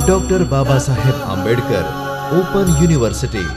Doctor Baba Saheb Ambedkar open university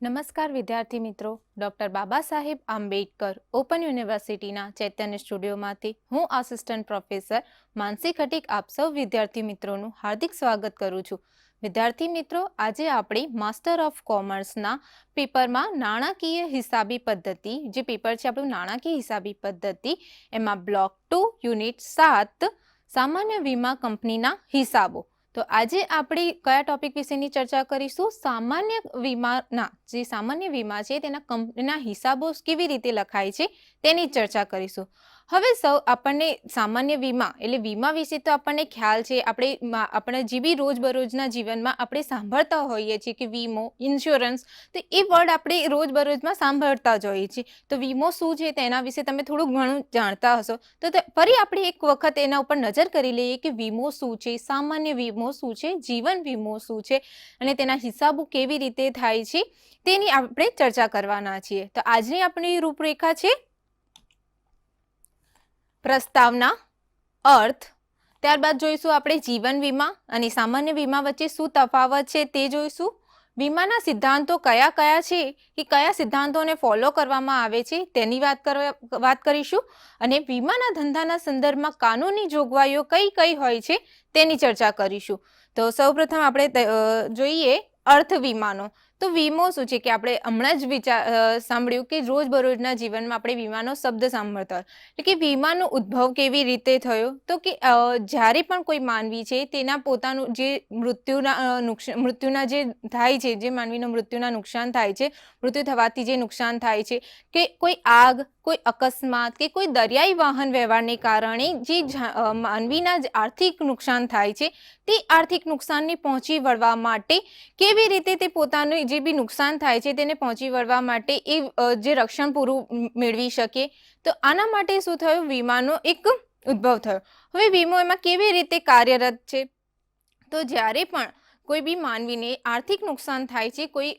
નમસ્કાર વિદ્યાર્થી મિત્રો ડૉક્ટર બાબા સાહેબ આંબેડકર ઓપન યુનિવર્સિટીના ચૈતન્ય સ્ટુડિયોમાંથી હું આસિસ્ટન્ટ પ્રોફેસર માનસી ખટીક આપ સૌ વિદ્યાર્થી મિત્રોનું હાર્દિક સ્વાગત કરું છું. વિદ્યાર્થી મિત્રો, આજે આપણે માસ્ટર ઓફ કોમર્સના પેપરમાં નાણાકીય હિસાબી પદ્ધતિ, જે પેપર છે આપણું નાણાકીય હિસાબી પદ્ધતિ, એમાં બ્લોક ટુ, યુનિટ સાત, સામાન્ય વીમા કંપનીના હિસાબો. તો આજે આપણે કયા ટોપિક વિશેની ચર્ચા કરીશું? સામાન્ય વીમાના, જે સામાન્ય વીમા છે તેના કંપનીના હિસાબો કેવી રીતે લખાય છે તેની ચર્ચા કરીશું. હવે સૌ આપણને સામાન્ય વીમા, એટલે વીમા વિશે તો આપણને ખ્યાલ છે. આપણે આપણા જે બી રોજબરોજના જીવનમાં આપણે સાંભળતા હોઈએ છીએ કે વીમો ઇન્સ્યોરન્સ તો એ વર્ડ આપણે રોજબરોજમાં સાંભળતા જ હોઈએ છીએ. તો વીમો શું છે તેના વિશે તમે થોડું ઘણું જાણતા હશો. તે- ફરી આપણે એક વખત એના ઉપર નજર કરી લઈએ કે વીમો શું છે, સામાન્ય વીમો શું છે, જીવન વીમો શું છે અને તેના હિસાબો કેવી રીતે થાય છે તેની આપણે ચર્ચા કરવાના છીએ. તો આજની આપણી રૂપરેખા છે પ્રસ્તાવના, અર્થ, ત્યારબાદ જોઈશું આપણે જીવન વીમા અને સામાન્ય વીમા વચ્ચે શું તફાવત છે તે જોઈશું. વીમાના સિદ્ધાંતો કયા કયા છે કે કયા સિદ્ધાંતોને ફોલો કરવામાં આવે છે તેની વાત કરવા, વાત કરીશું. અને વીમાના ધંધાના સંદર્ભમાં કાનૂની જોગવાઈઓ કઈ કઈ હોય છે તેની ચર્ચા કરીશું. તો સૌપ્રથમ આપણે જોઈએ અર્થ વીમાનો. તો વીમો શું છે કે આપણે હમણાં જ વિચાર સાંભળ્યું કે રોજબરોજના જીવનમાં આપણે વીમાનો શબ્દ સાંભળતા એટલે કે વીમાનો ઉદ્ભવ કેવી રીતે થયો? તો કે જ્યારે પણ કોઈ માનવી છે તેના પોતાનું જે મૃત્યુના મૃત્યુના જે થાય છે, જે માનવીનું મૃત્યુના નુકસાન થાય છે, મૃત્યુ થવાથી જે નુકસાન થાય છે, કે કોઈ આગ, કોઈ અકસ્માત કે કોઈ દરિયાઈ વાહન વ્યવહારને કારણે જે માનવીના આર્થિક નુકસાન થાય છે, તે આર્થિક નુકસાનને પહોંચી વળવા માટે કેવી રીતે તે પોતાનું જે બી નુકસાન થાય છે તેને પહોંચી વળવા માટે એ જે રક્ષણ પૂરું મેળવી શકે. તો આના માટે શું થયું? વીમાનો એક ઉદ્ભવ થયો. હવે વીમો એમાં કેવી રીતે કાર્યરત છે? તો જ્યારે પણ કોઈ બી માનવીને આર્થિક નુકસાન થાય છે, કોઈ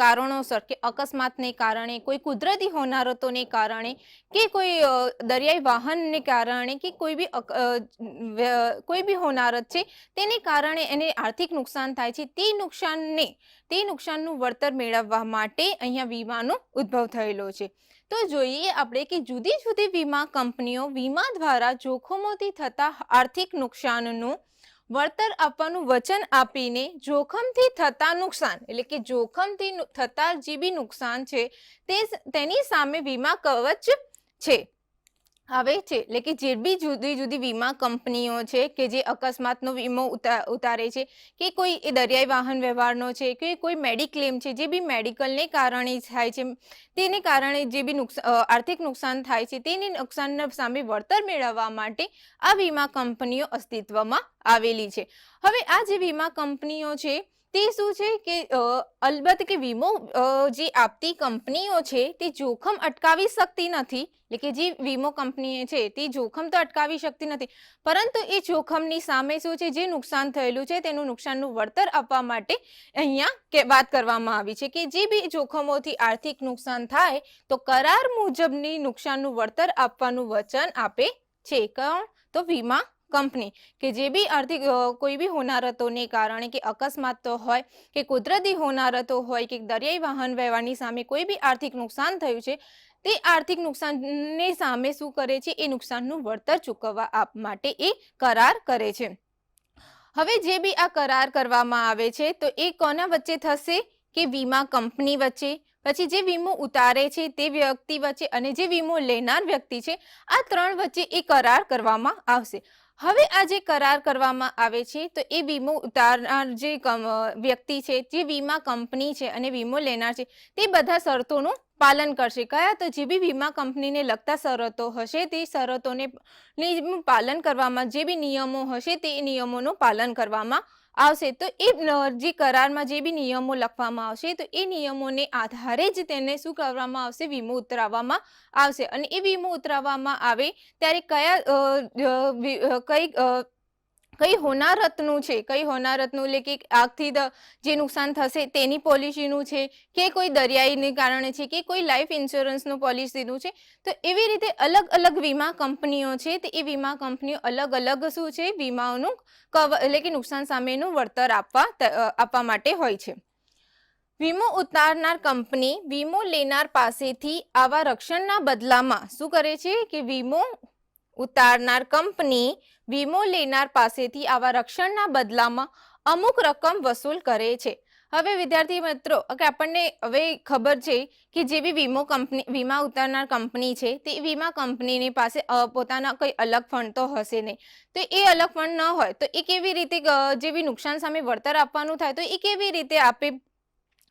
કારણોસર કે અકસ્માતને કારણે, કોઈ કુદરતી હોનારતોને કારણે કે કોઈ દરિયાઈ વાહનને કારણે કે કોઈ બી કોઈ બી હોનારત છે, તેને કારણે એને આર્થિક નુકસાન થાય છે. તે નુકસાનને, તે નુકસાનનું વળતર મેળવવા માટે અહીંયા વીમાનો ઉદ્ભવ થયેલો છે. તો જોઈએ આપણે કે જુદી જુદી વીમા કંપનીઓ વીમા દ્વારા જોખમોથી થતા આર્થિક નુકસાનનું વળતર આપવાનું વચન આપીને જોખમથી થતા નુકસાન, એટલે કે જોખમથી થતા જે બી નુકસાન છે, તે તેની સામે વીમા કવચ છે. આવે છે. એટલે કે જે બી જુદી જુદી વીમા કંપનીઓ છે કે જે અકસ્માતનો વીમો ઉતા- ઉતારે છે, કે કોઈ એ દરિયાઈ વાહન વ્યવહારનો છે, કે કોઈ મેડિક્લેમ છે, જે બી મેડિકલને કારણે થાય છે, તેને કારણે જે બી નુકસાન આર્થિક નુકસાન થાય છે, તેને નુકસાનના સામે વળતર મેળવવા માટે આ વીમા કંપનીઓ અસ્તિત્વમાં આવેલી છે. હવે આ જે વીમા કંપનીઓ છે તે શું છે કે અલબત્ત કે વીમો જે આપતી કંપનીઓ છે તે જોખમ અટકાવી શકતી નથી. એટલે કે જે વીમો કંપની છે તે જોખમ તો અટકાવી શકતી નથી. પરંતુ એ જોખમની સામે શું છે? જે નુકસાન થયેલું છે તેનું નુકસાનનું વળતર આપવા માટે અહીંયા કે, વાત કરવામાં આવી છે કે જે બી જોખમોથી આર્થિક નુકસાન થાય તો કરાર મુજબની નુકસાનનું વળતર આપવાનું વચન આપે છે. કોણ? તો વીમા કંપની કે જે બી આર્થિક કોઈ બી હોનારતોને કારણે કે અકસ્માતો હોય, કે કુદરતી હોનારતો હોય, કે દરિયાઈ વાહન વ્યવહારની સામે કોઈ બી આર્થિક નુકસાન થયું છે, તે આર્થિક નુકસાનને સામે શું કરે છે? એ નુકસાનનું વળતર ચૂકવવા આપ માટે એ કરાર કરે છે. હવે જે બી આ કરાર કરવામાં આવે છે, તો એ કોના વચ્ચે થશે? કે વીમા કંપની વચ્ચે? પછી જે વીમો ઉતારે છે, તે વ્યક્તિ વચ્ચે અને જે વીમો લેનાર વ્યક્તિ છે, આ ત્રણ વચ્ચે એ કરાર કરવામાં આવશે. હવે આ જે કરાર કરવામાં આવે છે, તો એ વીમો ઉતારનાર જે વ્યક્તિ છે, જે વીમા કંપની છે અને વીમો લેનાર છે, તે બધા શરતોનું પાલન કરશે. કયા? તો જે બી વીમા કંપનીને લગતા શરતો હશે, તે શરતોને પાલન કરવામાં, જે બી નિયમો હશે, તે નિયમોનું પાલન કરવામાં આવશે. તો એ જે કરારમાં જે બી નિયમો લખવામાં આવશે, તો એ નિયમોને આધારે જ તેને શું કરવામાં આવશે? વીમો ઉતરાવવામાં આવશે. અને એ વીમો ઉતરાવવામાં આવે ત્યારે કયા કઈ કઈ હોનારતનું છે? કઈ હોનારતનું? એટલે કે આગથી જે નુકસાન થશે તેની પોલિસીનું છે? કે કોઈ દરિયાઈને કારણે છે? કે કોઈ લાઈફ ઇન્સ્યોરન્સનું પોલિસીનું છે? તો એવી રીતે અલગ અલગ વીમા કંપનીઓ છે, તે એ વીમા કંપનીઓ અલગ અલગ શું છે? વીમાઓનું કવર એટલે કે નુકસાન સામેનું વળતર આપવા આપવા માટે હોય છે. વીમો ઉતારનાર કંપની વીમો લેનાર પાસેથી આવા રક્ષણના બદલામાં શું કરે છે? કે વીમો ઉતારનાર કંપની વીમો લેનાર પાસેથી આવા રક્ષણના બદલામાં અમુક રકમ વસૂલ કરે છે. હવે વિદ્યાર્થી મિત્રો કે આપણને હવે ખબર છે કે જે બી વીમો કંપની, વીમા ઉતારનાર કંપની છે, તે વીમા કંપનીની પાસે પોતાના કોઈ અલગ ફંડ તો હશે નહીં. તો એ અલગ ફંડ ન હોય, તો એ કેવી રીતે જેવી નુકસાન સામે વળતર આપવાનું થાય, તો એ કેવી રીતે આપે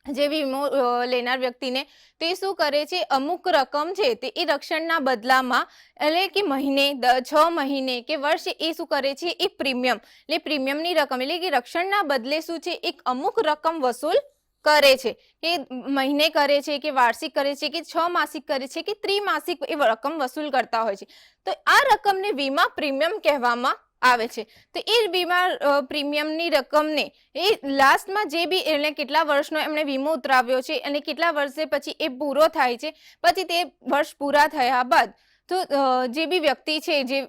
જે વીમો લેનાર વ્યક્તિને તે શું કરે છે? અમુક રકમ છે તે એ રક્ષણના બદલામાં એટલે કે મહિને છ મહિને કે વર્ષે એ શું કરે છે? એ પ્રીમિયમ, એટલે પ્રીમિયમની રકમ એટલે કે રક્ષણના બદલે શું છે? એક અમુક રકમ વસૂલ કરે છે કે મહિને કરે છે કે વાર્ષિક કરે છે કે છ માસિક કરે છે કે ત્રિમાસિક એ રકમ વસૂલ કરતા હોય છે. તો આ રકમને વીમા પ્રીમિયમ કહેવામાં આવે છે. તો એ વીમા પ્રીમિયમની રકમને, એ લાસ્ટમાં જે બી એટલે કેટલા વર્ષનો એમણે વીમો ઉતરાવ્યો છે અને કેટલા વર્ષે પછી એ પૂરો થાય છે, પછી તે વર્ષ પૂરા થયા બાદ, તો જે બી વ્યક્તિ છે, જે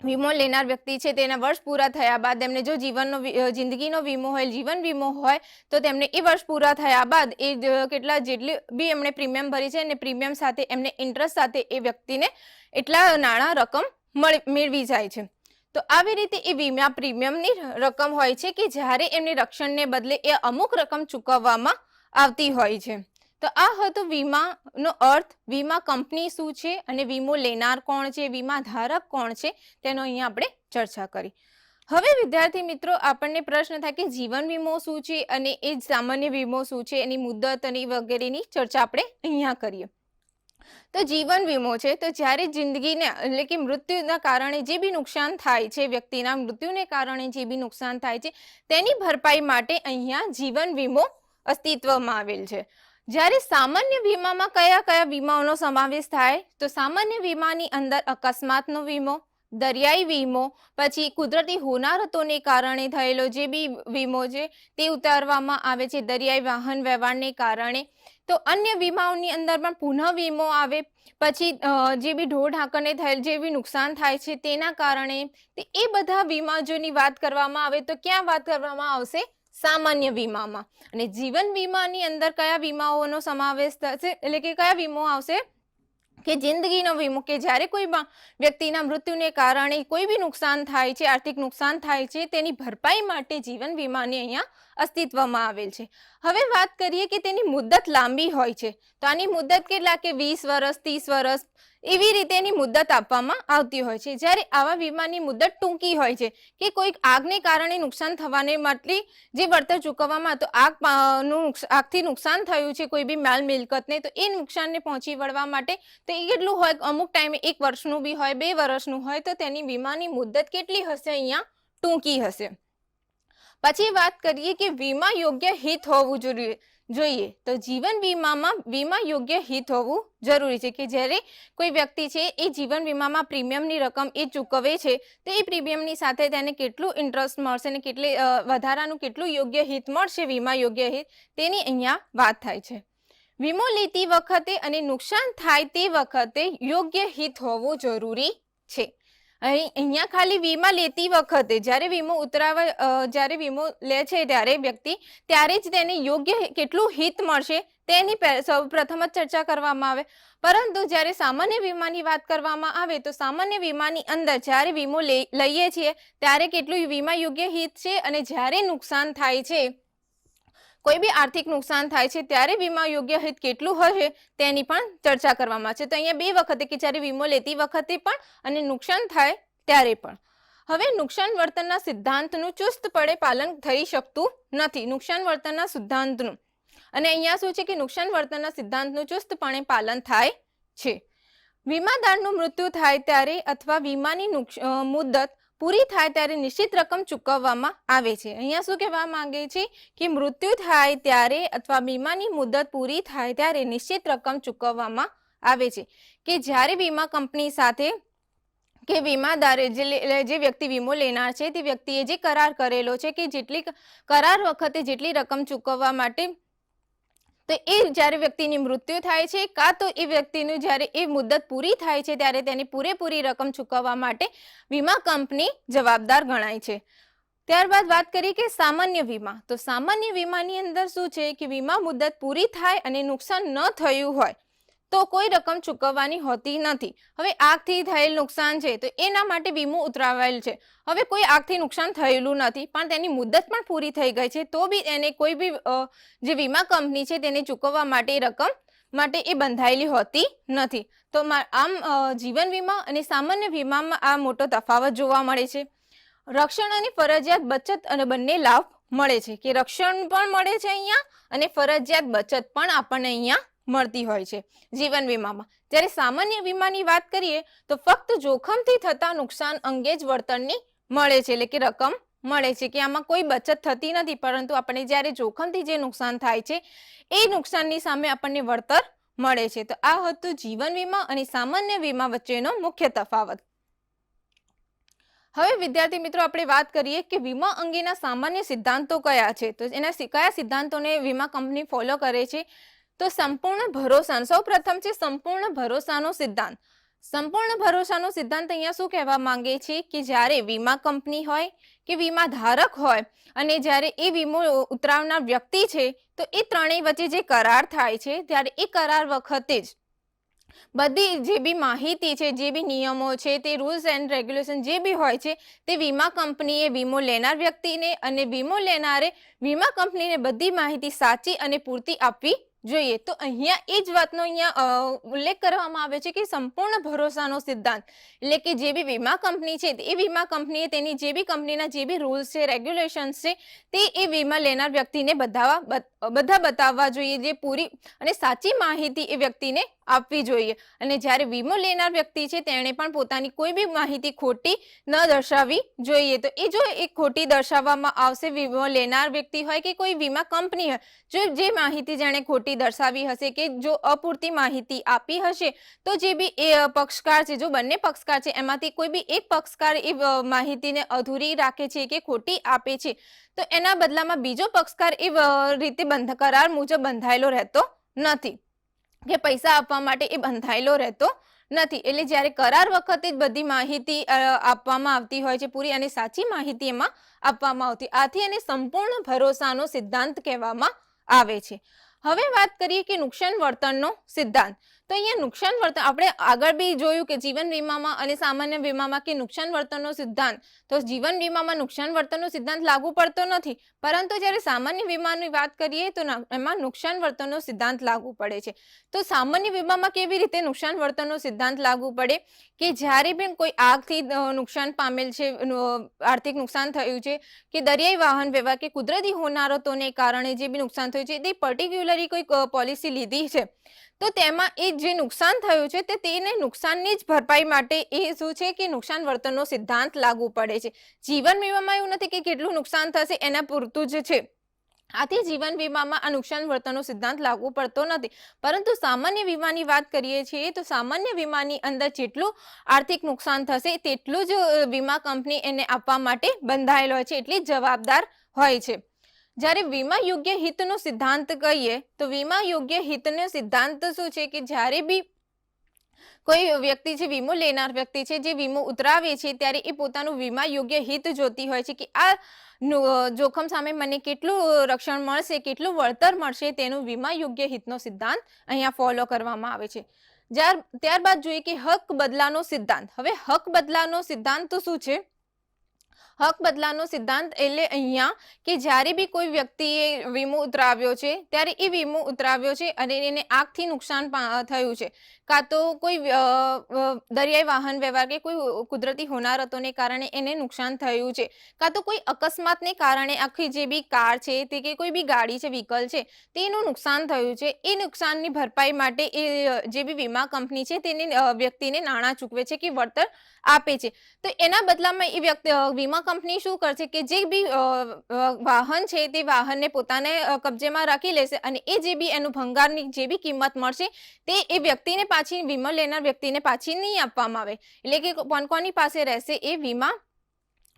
વીમો લેનાર વ્યક્તિ છે, તેના વર્ષ પૂરા થયા બાદ એમને જો જીવનનો જિંદગીનો વીમો હોય, જીવન વીમો હોય, તો તેમને એ વર્ષ પૂરા થયા બાદ એ કેટલા જેટલી બી એમણે પ્રીમિયમ ભરી છે અને પ્રીમિયમ સાથે એમને ઇન્ટરેસ્ટ સાથે એ વ્યક્તિને એટલા નાણાં રકમ મળી, મેળવી જાય છે. તો આવી રીતે એ વીમા પ્રીમિયમની રકમ હોય છે કે જ્યારે એમને રક્ષણને બદલે એ અમુક રકમ ચૂકવવામાં આવતી હોય છે. તો આ હતો વીમાનો અર્થ. વીમા કંપની શું છે અને વીમો લેનાર કોણ છે? વીમા ધારક કોણ છે? તેનો અહીંયા આપણે ચર્ચા કરી. હવે વિદ્યાર્થી મિત્રો, આપણને પ્રશ્ન થાય કે જીવન વીમો શું છે અને એ સામાન્ય વીમો શું છે? એની મુદત અને વગેરેની ચર્ચા આપણે અહીંયા કરીએ. તો જીવન વીમો છે. તો જ્યારે જિંદગીને, એટલે કે મૃત્યુના કારણે જે બી નુકસાન થાય છે, વ્યક્તિના મૃત્યુને કારણે જે બી નુકસાન થાય છે, તેની ભરપાઈ માટે અહીંયા જીવન વીમો અસ્તિત્વમાં આવેલ છે. જ્યારે સામાન્ય વીમામાં કયા કયા વીમાઓનો સમાવેશ થાય? તો સામાન્ય વીમાની અંદર અકસ્માતનો વીમો, દરિયાઈ વીમો, પછી કુદરતી હોનારતોને કારણે થયેલો જે બી વીમો છે, તે ઉતારવામાં આવે છે. દરિયાઈ વાહન વ્યવહારને કારણે તો અન્ય વીમાઓની અંદર પણ પુનઃ વીમો આવે, પછી જે બી ઢોર ઢાંકરને થયેલ જે બી નુકસાન થાય છે તેના કારણે, તે એ બધા વીમા જોની વાત કરવામાં આવે તો ક્યાં વાત કરવામાં આવશે? સામાન્ય વીમામાં. અને જીવન વીમાની અંદર કયા વીમાઓનો સમાવેશ થશે? એટલે કે કયા વીમો આવશે? કે જિંદગીનો વીમો કે જ્યારે કોઈ વ્યક્તિના મૃત્યુને કારણે કોઈ બી નુકસાન થાય છે, આર્થિક નુકસાન થાય છે, તેની ભરપાઈ માટે જીવન વીમાને અહીંયા અસ્તિત્વમાં આવેલ છે. હવે વાત કરીએ કે તેની મુદ્દત લાંબી હોય છે. તો આની મુદ્દત કેટલા? કે વીસ વર્ષ, ત્રીસ વર્ષ એવી રીતેની મુદત આપવામાં આવતી હોય છે. જ્યારે આવા વીમાની મુદ્દત ટૂંકી હોય છે કે કોઈક આગને કારણે નુકસાન થવાને માટે જે વળતર ચૂકવવામાં તો આગ આગથી નુકસાન થયું છે કોઈ બી માલ મિલકતને, તો એ નુકસાનને પહોંચી વળવા માટે, તો એ કેટલું હોય અમુક ટાઈમે એક વર્ષનું બી હોય, બે વર્ષનું હોય, તો તેની વીમાની મુદ્દત કેટલી હશે? અહીંયા ટૂંકી હશે. પછી વાત કરીએ કે વીમા યોગ્ય હિત હોવું જોઈએ જોઈએ. તો જીવન વીમામાં વીમા યોગ્ય હિત હોવું જરૂરી છે કે જ્યારે કોઈ વ્યક્તિ છે એ જીવન વીમામાં પ્રીમિયમની રકમ એ ચૂકવે છે, તો એ પ્રીમિયમની સાથે તેને કેટલું ઇન્ટરેસ્ટ મળશે અને કેટલી વધારાનું કેટલું યોગ્ય હિત મળશે વીમા યોગ્ય હિત, તેની અહીંયા વાત થાય છે. વીમો લેતી વખતે અને નુકસાન થાય તે વખતે યોગ્ય હિત હોવું જરૂરી છે. અહીંયા ખાલી વીમા લેતી વખતે, જ્યારે વીમો ઉતરાવા જ્યારે વીમો લે છે ત્યારે વ્યક્તિ, ત્યારે જ તેને યોગ્ય કેટલું હિત મળશે તેની સૌ પ્રથમ જ ચર્ચા કરવામાં આવે. પરંતુ જ્યારે સામાન્ય વીમાની વાત કરવામાં આવે, તો સામાન્ય વીમાની અંદર જ્યારે વીમો લઈએ છીએ, ત્યારે કેટલું વીમા યોગ્ય હિત છે અને જ્યારે નુકસાન થાય છે કોઈ બી આર્થિક નુકસાન થાય છે, ત્યારે વીમા યોગ્ય હિત કેટલું હશે તેની પણ ચર્ચા કરવામાં છે. તો અહીંયા બે વખતે કે જ્યારે વીમો લેતી વખતે પણ અને નુકસાન થાય ત્યારે પણ. હવે નુકસાન વર્તનના સિદ્ધાંતનું ચુસ્તપણે પાલન થઈ શકતું નથી. નુકસાન વર્તનના સિદ્ધાંતનું. અને અહીંયા શું છે કે નુકસાન વર્તનના સિદ્ધાંતનું ચુસ્તપણે પાલન થાય છે. વીમાદારનું મૃત્યુ થાય ત્યારે અથવા વીમાની મુદત પૂરી થાય ત્યારે નિશ્ચિત રકમ ચૂકવવામાં આવે છે. અહીંયા શું કહેવા માંગે છે કે મૃત્યુ થાય ત્યારે અથવા વીમાની મુદત પૂરી થાય ત્યારે નિશ્ચિત રકમ ચૂકવવામાં આવે છે. કે જ્યારે વીમા કંપની સાથે કે વીમાદારે જે જે વ્યક્તિ વીમો લેનાર છે તે વ્યક્તિએ જે કરાર કરેલો છે કે જેટલી કરાર વખતે જેટલી રકમ ચૂકવવા માટે તો એ જ્યારે વ્યક્તિની મૃત્યુ થાય છે, કાં તો એ વ્યક્તિનું જ્યારે એ મુદત પૂરી થાય છે, ત્યારે તેની પૂરેપૂરી રકમ ચૂકવવા માટે વીમા કંપની જવાબદાર ગણાય છે. ત્યારબાદ વાત કરીએ કે સામાન્ય વીમા. તો સામાન્ય વીમાની અંદર શું છે કે વીમા મુદત પૂરી થાય અને નુકસાન ન થયું હોય તો કોઈ રકમ ચૂકવવાની હોતી નથી. હવે આગથી થયેલ નુકસાન છે તો એના માટે વીમો ઉતરાવેલ છે. હવે કોઈ આગથી નુકસાન થયેલું નથી, પણ તેની મુદત પણ પૂરી થઈ ગઈ છે. તો બી એને કોઈ બી જે વીમા કંપની છે તેને ચૂકવવા માટે રકમ માટે એ બંધાયેલી હોતી નથી. તો આમ જીવન વીમા અને સામાન્ય વીમામાં આ મોટો તફાવત જોવા મળે છે. રક્ષણ અને ફરજિયાત બચત અને બંને લાભ મળે છે. કે રક્ષણ પણ મળે છે અહીંયા અને ફરજિયાત બચત પણ આપણને અહીંયા મળતી હોય છે જીવન વીમામાં. જ્યારે સામાન્ય વીમાની વાત કરીએ, તો ફક્ત જોખમથી થતા નુકસાન અંગે જ વળતરની મળે છે. એટલે કે રકમ મળે છે કે આમાં કોઈ બચત થતી નથી, પરંતુ આપણે જ્યારે જોખમથી જે નુકસાન થાય છે, એ નુકસાનની સામે આપણને વળતર મળે છે. તો આ હતું જીવન વીમા અને સામાન્ય વીમા વચ્ચેનો મુખ્ય તફાવત. હવે વિદ્યાર્થી મિત્રો, આપણે વાત કરીએ કે વીમા અંગેના સામાન્ય સિદ્ધાંતો કયા છે? તો એના કયા સિદ્ધાંતોને વીમા કંપની ફોલો કરે છે? તો સંપૂર્ણ ભરોસાનો, સૌ પ્રથમ છે સંપૂર્ણ ભરોસાનો સિદ્ધાંત. સંપૂર્ણ ભરોસાનો સિદ્ધાંત અહીંયા શું કહેવા માંગે છે? કે જ્યારે વીમા કંપની હોય કે વીમા ધારક હોય અને જ્યારે એ વીમો ઉતરાવનાર વ્યક્તિ છે, તો એ ત્રણેય વચ્ચે જે કરાર થાય છે, ત્યારે એ કરાર વખતે જ બધી જે બી માહિતી છે, જે બી નિયમો છે, તે રૂલ્સ એન્ડ રેગ્યુલેશન જે બી હોય છે, તે વીમા કંપનીએ વીમો લેનાર વ્યક્તિને અને વીમો લેનારે વીમા કંપનીને બધી માહિતી સાચી અને પૂરતી આપવી જોઈએ. તો અહીંયા એ જ વાતનો અહીંયા ઉલ્લેખ કરવામાં આવે છે કે સંપૂર્ણ ભરોસાનો સિદ્ધાંત. એટલે કે જે બી વીમા કંપની છે, એ વીમા કંપનીએ તેની જે બી કંપનીના જે બી રૂલ્સ છે, રેગ્યુલેશન્સ છે, તે એ વીમા લેનાર વ્યક્તિને બધાવા બત- બધા બતાવવા જોઈએ જે પૂરી અને સાચી માહિતી એ વ્યક્તિને આપવી જોઈએ. અને જ્યારે વીમો લેનાર વ્યક્તિ છે, તેણે પણ પોતાની કોઈ બી માહિતી ખોટી ન દર્શાવવી જોઈએ. તો એ જો એ ખોટી દર્શાવવામાં આવશે, વીમો લેનાર વ્યક્તિ હોય કે કોઈ વીમા કંપની હોય, જો જે માહિતી જેણે ખોટી દર્શાવી હશે કે જો અપૂરતી માહિતી આપી હશે, તો જે બી એ પક્ષકાર છે, જો બંને પક્ષકાર છે, એમાંથી કોઈ બી એક પક્ષકાર એ માહિતીને અધૂરી રાખે છે કે ખોટી આપે છે, તો એના બદલામાં બીજો પક્ષકાર એ રીતે બંધ, કરાર મુજબ બંધાયેલો રહેતો નથી. કે પૈસા આપવા માટે એ બંધાયેલો રહેતો નથી. એટલે જ્યારે કરાર વખતે જ બધી માહિતી આપવામાં આવતી હોય છે, પૂરી અને સાચી માહિતી એમાં આપવામાં આવતી. આથી એને સંપૂર્ણ ભરોસાનો સિદ્ધાંત કહેવામાં આવે છે. હવે વાત કરીએ કે નુકસાન વળતરનો સિદ્ધાંત. તો અહીંયા નુકસાન વર્તન, આપણે આગળ બી જોયું કે જીવન વીમામાં અને સામાન્ય વીમામાં કે નુકસાન વર્તનનો સિદ્ધાંત, તો જીવન વીમામાં નુકસાન વર્તનનો સિદ્ધાંત લાગુ પડતો નથી. પરંતુ જ્યારે સામાન્ય વીમાની વાત કરીએ તો એમાં નુકસાન વર્તનનો સિદ્ધાંત લાગુ પડે છે. તો સામાન્ય વીમામાં કેવી રીતે નુકસાન વર્તનનો સિદ્ધાંત લાગુ પડે? કે જ્યારે પણ કોઈ આગથી નુકસાન પામેલ છે આર્થિક નુકસાન થયું છે, કે દરિયાઈ વાહન વ્યવહાર કે કુદરતી હોનારતોને કારણે જે બી નુકસાન થયું છે, તે પર્ટિક્યુલરી કોઈ પોલિસી લીધી છે. તો તેમાં એ જે નુકસાન થયું છે તે તેને નુકસાનની જ ભરપાઈ માટે એ શું છે કે નુકસાન વર્તનનો સિદ્ધાંત લાગુ પડે છે. જીવન વીમામાં એવું નથી કે કેટલું નુકસાન થશે, એના પૂરતું જ છે. આથી જીવન વીમામાં આ નુકસાન વર્તનનો સિદ્ધાંત લાગુ પડતો નથી. પરંતુ સામાન્ય વીમાની વાત કરીએ છીએ તો સામાન્ય વીમાની અંદર જેટલું આર્થિક નુકસાન થશે તેટલું જ વીમા કંપની એને આપવા માટે બંધાયેલો હોય છે, એટલી જવાબદાર હોય છે. જ્યારે વીમા યોગ્ય હિતનો સિદ્ધાંત કહીએ, તો વીમા યોગ્ય હિતનો સિદ્ધાંત શું છે કે જ્યારે બી કોઈ વ્યક્તિ છે વીમો લેનાર વ્યક્તિ છે, જે વીમો ઉતરાવે છે, ત્યારે એ પોતાનું વીમા યોગ્ય હિત જોતી હોય છે કે આ જોખમ સામે મને કેટલું રક્ષણ મળશે, કેટલું વળતર મળશે, તેનું વીમા યોગ્ય હિતનો સિદ્ધાંત અહીંયા ફોલો કરવામાં આવે છે. ત્યારબાદ જોઈએ કે હક બદલાનો સિદ્ધાંત. હવે હક બદલાનો સિદ્ધાંત શું છે? હક બદલાનો સિદ્ધાંત એટલે અહીંયા કે જ્યારે બી કોઈ વ્યક્તિએ વીમો ઉતરાવ્યો છે, ત્યારે એ વીમો ઉતરાવ્યો છે અને એને આગથી નુકસાન થયું છે. કાં તો કોઈ દરિયાઈ વાહન વ્યવહાર કે કોઈ કુદરતી હોનારતોને કારણે એને નુકસાન થયું છે. કાં તો કોઈ અકસ્માતને કારણે આખી જે બી કાર છે તે કે કોઈ બી ગાડી છે, વ્હીકલ છે, તેનું નુકસાન થયું છે. એ નુકસાનની ભરપાઈ માટે એ જે બી વીમા કંપની છે તેને વ્યક્તિને નાણાં ચૂકવે છે કે વળતર આપે છે. તો એના બદલામાં એ વ્યક્તિ વીમા કંપની શું કરશે કે જે બી વાહન છે તે વાહનને પોતાને કબજેમાં રાખી લેશે અને એ જે બી એનું ભંગારની જે બી કિંમત મળશે તે એ વ્યક્તિને પાછી, વીમો લેનાર વ્યક્તિને પાછી નહીં આપવામાં આવે. એટલે કે કોણ કોની પાસે રહેશે એ વીમા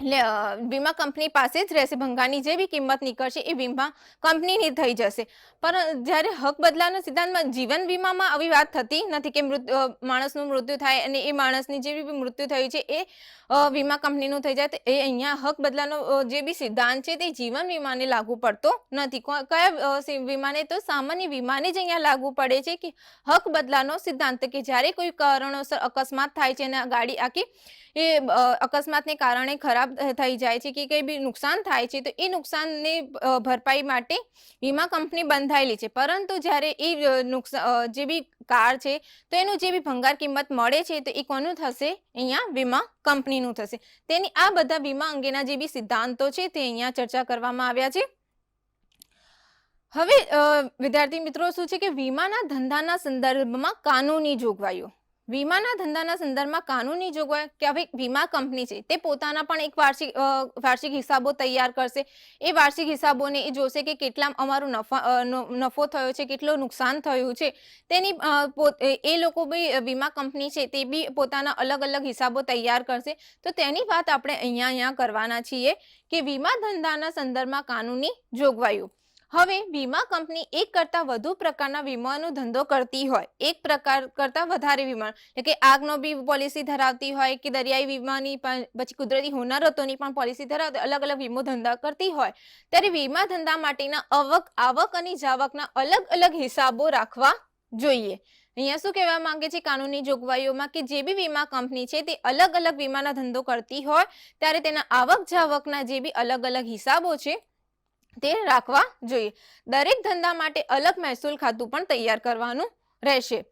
વીમા કંપની પાસે જ રહેશે. ભંગારની જે બી કિંમત નીકળશે એ વીમા કંપનીની થઈ જશે. પણ, જ્યારે હક બદલાનો સિદ્ધાંતમાં જીવન વીમામાં આવી વાત થતી નથી કે મૃત્યુ માણસનું મૃત્યુ થાય અને એ માણસની જે બી મૃત્યુ થયું છે એ વીમા કંપનીનું થઈ જાય, તો એ અહીંયા હક બદલાનો જે બી સિદ્ધાંત છે તે જીવન વીમાને લાગુ પડતો નથી. કયા વીમાને તો સામાન્ય વીમાને જ અહીંયા લાગુ પડે છે કે હક બદલાનો સિદ્ધાંત કે જ્યારે કોઈ કારણોસર અકસ્માત થાય છે અને ગાડી આખી એ અકસ્માતને કારણે ખરાબ થઈ જાય છે કે કંઈ બી નુકસાન થાય છે, તો એ નુકસાનની ભરપાઈ માટે વીમા કંપની બંધાયેલી છે. પરંતુ જ્યારે એ નુકસાન જે બી કાર છે, તો એનું જે બી ભંગાર કિંમત મળે છે, તો એ કોનું થશે? અહીંયા વીમા કંપનીનું થશે. તેની આ બધા વીમા અંગેના જે બી સિદ્ધાંતો છે, તે અહીંયા ચર્ચા કરવામાં આવ્યા છે. હવે વિદ્યાર્થી મિત્રો, શું છે કે વીમાના ધંધાના સંદર્ભમાં કાનૂની જોગવાઈઓ. વીમાના ધંધાના સંદર્ભમાં કાનૂની જોગવાઈ કે હવે વીમા કંપની છે, તે પોતાના પણ એક વાર્ષિક વાર્ષિક હિસાબો તૈયાર કરશે. એ વાર્ષિક હિસાબોને એ જોશે કે કેટલા અમારો નફા નફો થયો છે, કેટલું નુકસાન થયું છે. તેની એ લોકો બી વીમા કંપની છે, તે બી પોતાના અલગ અલગ હિસાબો તૈયાર કરશે. તો તેની વાત આપણે અહીંયા અહીંયા કરવાના છીએ કે વીમા ધંધાના સંદર્ભમાં કાનૂની જોગવાઈઓ. હવે વીમા કંપની એક કરતાં વધુ પ્રકારના વીમાનો ધંધો કરતી હોય, એક પ્રકાર કરતાં વધારે વીમા, એટલે કે આગનો બી પોલિસી ધરાવતી હોય કે દરિયાઈ વીમાની પછી કુદરતી હોનારતોની પણ પોલિસી ધરાવતી અલગ અલગ વીમો ધંધા કરતી હોય, ત્યારે વીમા ધંધા માટેના આવક આવક અને જાવકના અલગ અલગ હિસાબો રાખવા જોઈએ. અહીંયા શું કહેવા માંગે છે કાનૂની જોગવાઈઓમાં કે જે બી વીમા કંપની છે તે અલગ અલગ વીમાના ધંધો કરતી હોય, ત્યારે તેના આવક જાવકના જે બી અલગ અલગ હિસાબો છે તે રાખવા જોઈએ. દરેક ધંધા માટે અલગ મહેસૂલ ખાતું પણ તૈયાર કરવાનું રહેશે.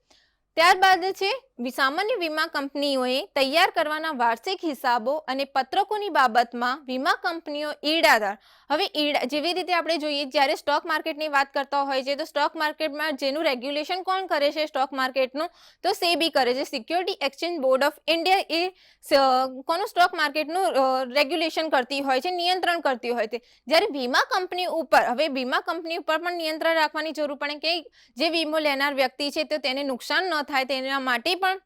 ત્યારબાદ છે સામાન્ય વીમા કંપનીઓએ તૈયાર કરવાના વાર્ષિક હિસાબો અને પત્રકોની બાબતમાં વીમા કંપનીઓ ઈડાદાર હવે ઈડા જેવી રીતે આપણે જોઈએ, જ્યારે સ્ટોક માર્કેટની વાત કરતા હોય છે, તો સ્ટોક માર્કેટમાં જેનું રેગ્યુલેશન કોણ કરે છે સ્ટોક માર્કેટનું, તો સેબી કરે છે. Security exchange board of India એ કોનું સ્ટોક માર્કેટનું રેગ્યુલેશન કરતી હોય છે, નિયંત્રણ કરતી હોય છે. જ્યારે વીમા કંપની ઉપર, હવે વીમા કંપની ઉપર પણ નિયંત્રણ રાખવાની જરૂર પડે કે જે વીમો લેનાર વ્યક્તિ છે, તો તેને નુકસાન ન થાય તેના માટે પણ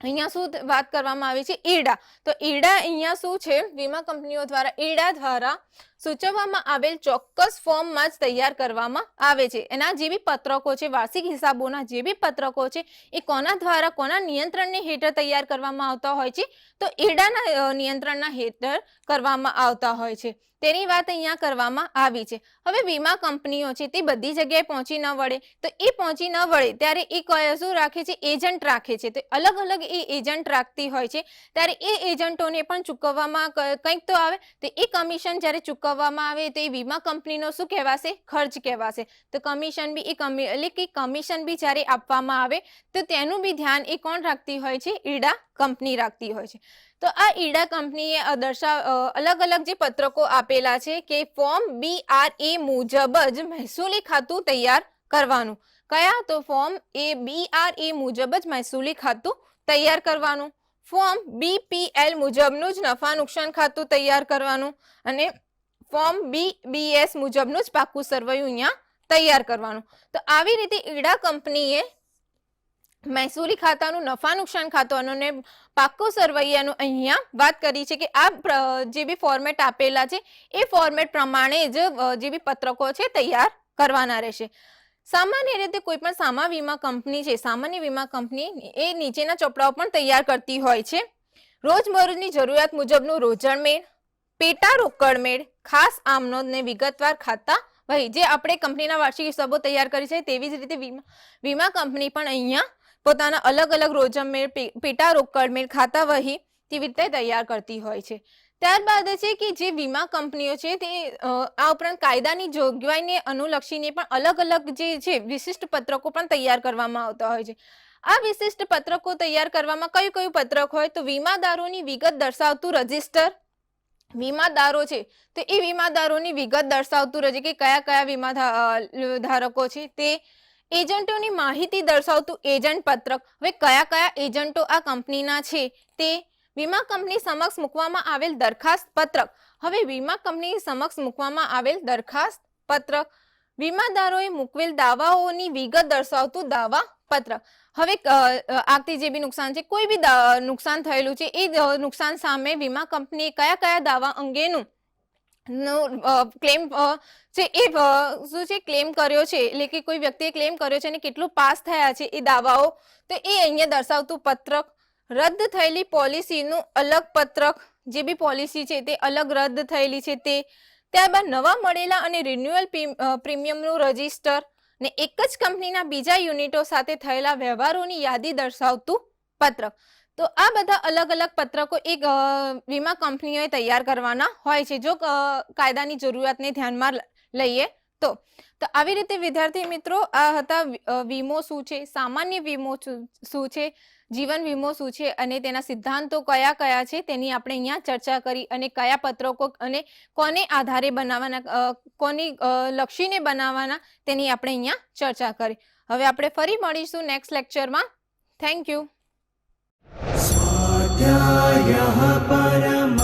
અહીંયા શું વાત કરવામાં આવી છે ઈડા તો ઈડા અહીંયા શું છે? વીમા કંપનીઓ દ્વારા ઈડા દ્વારા સૂચવવામાં આવેલ ચોક્કસ ફોર્મમાં જ તૈયાર કરવામાં આવે છે. એના જે બી પત્રકો છે, વાર્ષિક હિસાબોના જે બી પત્રકો છે, એ કોના દ્વારા, કોના નિયંત્રણને હેઠળ તૈયાર કરવામાં આવતા હોય છે? તો એડાના નિયંત્રણના હેઠળ કરવામાં આવતા હોય છે. તેની વાત અહીંયા કરવામાં આવી છે. હવે વીમા કંપનીઓ છે, તે બધી જગ્યાએ પહોંચી ન વળે. તો એ પહોંચી ન વળે, ત્યારે એ શું રાખે છે? એજન્ટ રાખે છે. તો અલગ અલગ એ એજન્ટ રાખતી હોય છે. ત્યારે એ એજન્ટોને પણ ચૂકવવામાં કંઈક તો આવે. તો એ કમિશન જ્યારે ચૂકવવામાં આવે તો એ વીમા કંપનીનો શું કહેવાશે? ખર્ચ કહેવાશે. તો કમિશન બી એ એટલે કે કમિશન બી જ્યારે આપવામાં આવે તો તેનું બી ધ્યાન એ કોણ રાખતી હોય છે? ઈડા કંપની રાખતી હોય છે. તો આ ઈડા કંપનીએ દર્શાવ અલગ અલગ જે પત્રકો આપેલા છે કે ફોર્મ બી આર એ મુજબ જ મહેસૂલી ખાતું તૈયાર કરવાનું. કયા? તો ફોર્મ એ બી આર એ મુજબ જ મહેસૂલી ખાતું તૈયાર કરવાનું. ફોર્મ બીપીએલ મુજબનું જ નફા નુકસાન ખાતું તૈયાર કરવાનું. અને ફોર્મ બી બીએસ મુજબનું જ પાકું સરવૈયું અહીંયા તૈયાર કરવાનું. તો આવી રીતે ઈડા કંપનીએ મહેસૂલી ખાતાનું નફા નુકસાન ખાતું અને પાક્કો સરવૈયાનું અહીંયા વાત કરી છે કે આ જે બી ફોર્મેટ આપેલા છે, એ ફોર્મેટ પ્રમાણે જ જે બી પત્રકો છે તૈયાર કરવાના રહેશે. સામાન્ય રીતે કોઈ પણ સામા વીમા કંપની છે, સામાન્ય વીમા કંપની એ નીચેના ચોપડાઓ પણ તૈયાર કરતી હોય છે. રોજબરોજની જરૂરિયાત મુજબનું રોજણમેળ પેટા રોકડમેળ ખાસ આમનોદને વિગતવાર ખાતા વહી. જે આપણે કંપનીના વાર્ષિક હિસાબો તૈયાર કરી છે, તેવી જ રીતે વીમા વીમા કંપની પણ અહીંયા પોતાના અલગ અલગ રોજમેળ પેટા રોકડમેળ ખાતા વહી તેવી રીતે તૈયાર કરતી હોય છે. ત્યારબાદ છે કે જે વીમા કંપનીઓ છે, તે આ ઉપરાંત કાયદાની જોગવાઈને અનુલક્ષીને પણ અલગ અલગ જે છે, વિશિષ્ટ પત્રકો પણ તૈયાર કરવામાં આવતા હોય છે. આ વિશિષ્ટ પત્રકો તૈયાર કરવામાં કયું કયું પત્રક હોય? તો વીમાદારોની વિગત દર્શાવતું રજિસ્ટર વીમાદારો છે, તો એ વીમાદારોની વિગત દર્શાવતું રજે કે કયા કયા વીમા ધારકો છે. તે એજન્ટોની માહિતી દર્શાવતું એજન્ટ પત્રક. હવે કયા કયા એજન્ટો આ કંપનીના છે, તે વીમા કંપની સમક્ષ મૂકવામાં આવેલ દરખાસ્ત પત્રક. હવે વીમા કંપની સમક્ષ મૂકવામાં આવેલ દરખાસ્ત પત્રક. વીમાદારોએ મૂકવેલ દાવાઓની વિગત દર્શાવતું દાવા પત્રક હવે આગથી જે બી નુકસાન છે, કોઈ બી નુકસાન થયેલું છે, એ નુકસાન સામે વીમા કંપનીએ કયા કયા દાવા અંગેનું ક્લેમ છે એ શું છે, ક્લેમ કર્યો છે, એટલે કે કોઈ વ્યક્તિએ ક્લેમ કર્યો છે અને કેટલું પાસ થયા છે એ દાવાઓ, તો એ અહીંયા દર્શાવતું પત્રક રદ થયેલી પોલિસીનું અલગ પત્રક જે બી પોલિસી છે તે અલગ રદ થયેલી છે તે, ત્યારબાદ નવા મળેલા અને રિન્યુઅલ પ્રીમિયમનું રજિસ્ટર ને એક જ કંપનીના બીજા યુનિટો સાથે થયેલા વ્યવહારોની યાદી દર્શાવતું પત્રક. તો આ બધા અલગ અલગ પત્રકો એક વીમા કંપનીઓએ તૈયાર કરવાના હોય છે. જો કાયદાની જરૂરિયાતને ધ્યાનમાં લઈએ તો. તો આવી રીતે વિદ્યાર્થી મિત્રો આ હતા વીમો શું છે? સામાન્ય વીમો શું છે? જીવન વીમો શું છે અને તેના સિદ્ધાંતો કયા કયા છે તેની આપણે અહીંયા ચર્ચા કરી અને કયા પત્રકો અને કોને આધારે બનાવવાના કોની લક્ષીને બનાવવાના તેની આપણે અહીંયા ચર્ચા કરી. હવે આપણે ફરી મળીશું નેક્સ્ટ લેક્ચરમાં થેન્ક યુ પરમ